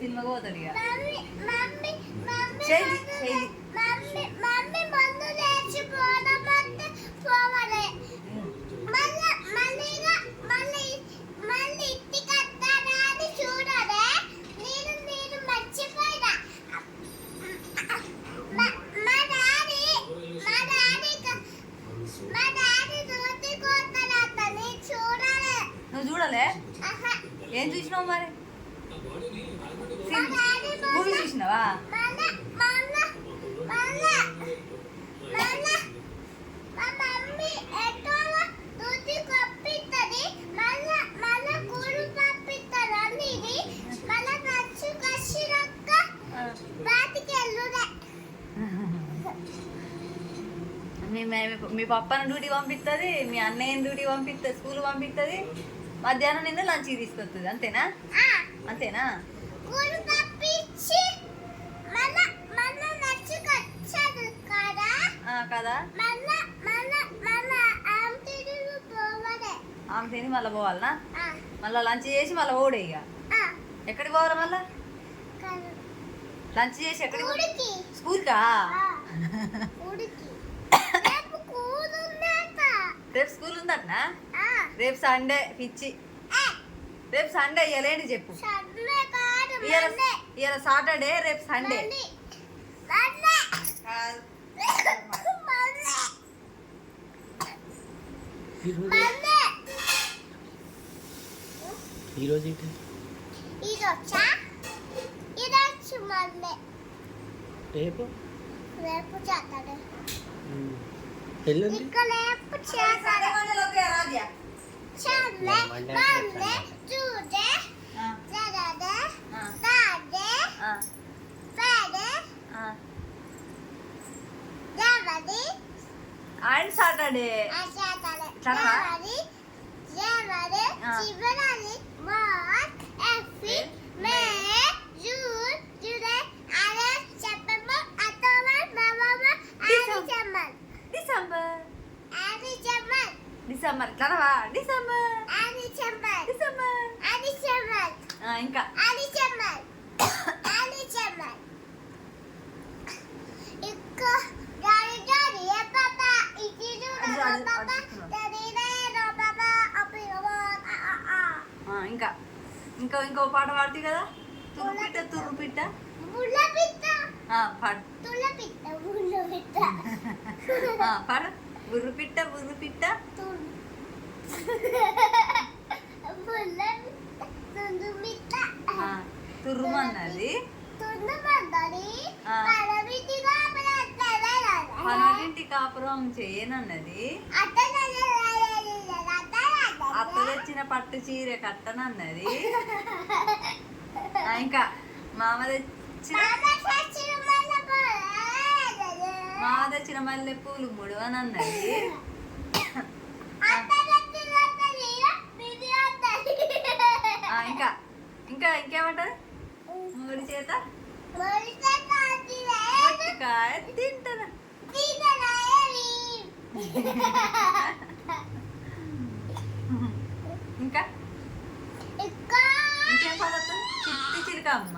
సినిమాకి పోతాడు ఇక. మమ్మీ మమ్మీ మమ్మీ చెయ్యి, మందు చెయ్యి. మమ్మీ మమ్మీ మందు తెచ్చి పోదామంటే పోవాలి. మళ్ళా మళ్ళీగా మళ్ళీ మళ్ళీ ఇంటికి వస్తానా అని చూడాలి. నేను నేను మర్చిపోయినా. మా- మా డాడీ మా డాడీ క- మా డాడీ రోడ్డు కొడతాడంట నేను చూడాలి. నువ్వు చూడలే. ఏం చూసినావు మరి? మూవీ చూసినావా? మీ మీ పప్పని డ్యూటీ పంపిస్తుంది మీ అన్నయ్యని డ్యూటీ పంపిస్తుంది స్కూల్ పంపిస్తుంది మధ్యాహ్నం నిన్ను లంచ్కి తీసుకొస్తుంది అంతేనా? అంతేనా? కదా? ఆమె తిని మళ్ళీ పోవాలనా? మళ్ళీ లంచ్ చేసి మళ్ళీ ఓడే ఇక? ఎక్కడికి పోవాలి మళ్ళీ? లంచ్ చేసి ఎక్కడికి స్కూల్కా? రేపు స్కూల్ ఉందటనా రేపు సండే పిచ్చి. రేపు సండే ఇవ్వలేండి చెప్పు. సండే కాదు ఇవాళ సాటర్డే రేపు సండే. ఈరోజు రేపు? రేపు చేస్తాడు. ఎల్లుండి? ఇక్కడ రేపు చేస్తాడు మండేలో okay, Radhya. Sunday Monday Monday చేస్తాడు. ట్యూస్డే డిసెంబర్ చదవా డిసెంబర్. డిసెంబర్. డిసెంబర్ డిసెంబర్ ఇంకా. డిసెంబర్ డిసెంబర్ ఇంకా డాడీ డాడీ ఏ పాప? ఇది పాప. డాడీ పాప. అప్పుడు ఇంకా. ఇంకా ఇంకో పాట పాడుతుంది కదా? తుర్రు పిట్ట తుర్రు పిట్ట ముళ్ళ పిట్ట ఆ, పాడు పాడు. బుర్రు పిట్ట బుర్రు పిట్ట తుల్ ముళ్ళ పిట్ట తుండు పిట్ట ఆ, తుర్రుమన్నది తుండు పడ్డది ఆ. పడబిట్టిగా పన్నెండింటి కాపురం చేయనన్నది. అత్త తెచ్చిన పట్టు చీర కట్టనన్నది. ఇంకా మామ తెచ్చిన మా తెచ్చిన మల్లె పూలు మూడు అని అన్నది. ఇంకా ఇంకా ఇంకేమంటది? మూడు చేత? కాయ తింటదా? ఇంకా? ఇంకేం పాట వస్తుంది చిట్టి చిలుకమ్మ